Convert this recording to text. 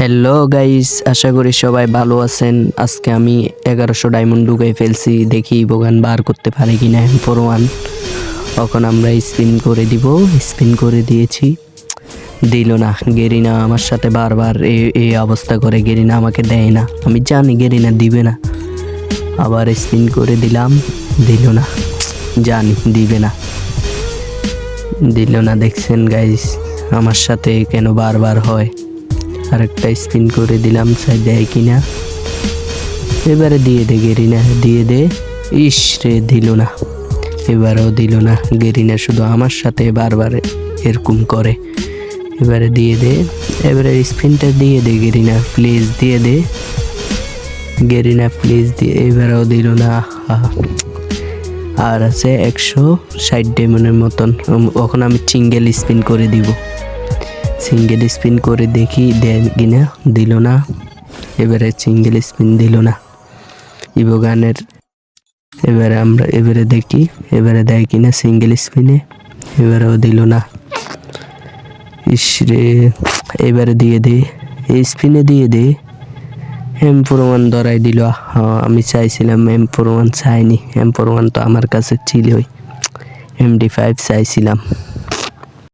Hello guys আশা করি সবাই ভালো আছেন। আজকে আমি এগারোশো ডায়মন্ড ঢুকে ফেলছি। দেখি বোগান বার করতে পারি কিনা ফোর ওয়ান তখন আমরা স্পিন করে দিব। স্পিন করে দিয়েছি। দিল না। গেরিনা আমার সাথে বারবার এই অবস্থা করে। গেরিনা আমাকে দেয় না। আমি জানি গেরিনা দিবে না। আবার স্পিন করে দিলাম। দিল না। জানি, দিবে না। দিল না, দেখছেন গাইস আমার সাথে কেন বারবার হয়? আরেকটা স্পিন করে দিলাম চাই দেয় কিনা? এবারে দিয়ে দে গেরিনা, দিয়ে দে। ইস রে, দিল না। এবারেও দিল না। গেরিনা শুধু আমার সাথে বারবার এরকম করে। এবারে দিয়ে দে। এবারে স্পিনটা দিয়ে দে গেরিনা প্লিজ দিয়ে দে। গেরিনা প্লিজ দিয়ে, এবারেও দিল না। আর আছে একশো ষাট ডেমনের মতন। ওখানে আমি সিঙ্গেল স্পিন করে দিব। সিঙ্গেল স্পিন করে দেখি দেন কিনা, দিল না। এবারে সিঙ্গেল স্পিন দিল না। ইভো গানের এবারে আমরা, এবারে দেখি, এবারে দেয় কিনা সিঙ্গেল স্পিনে, এবারেও দিল না। ইসরে এবারে দিয়ে দে স্পিনে দিয়ে দে। এম ফোর ওয়ান ধরাই দিল আমি চাইছিলাম এম ফোর ওয়ান চাইনি। এম ফোর ওয়ান তো আমার কাছে ছিলই। এম ডি ফাইভ চাইছিলাম।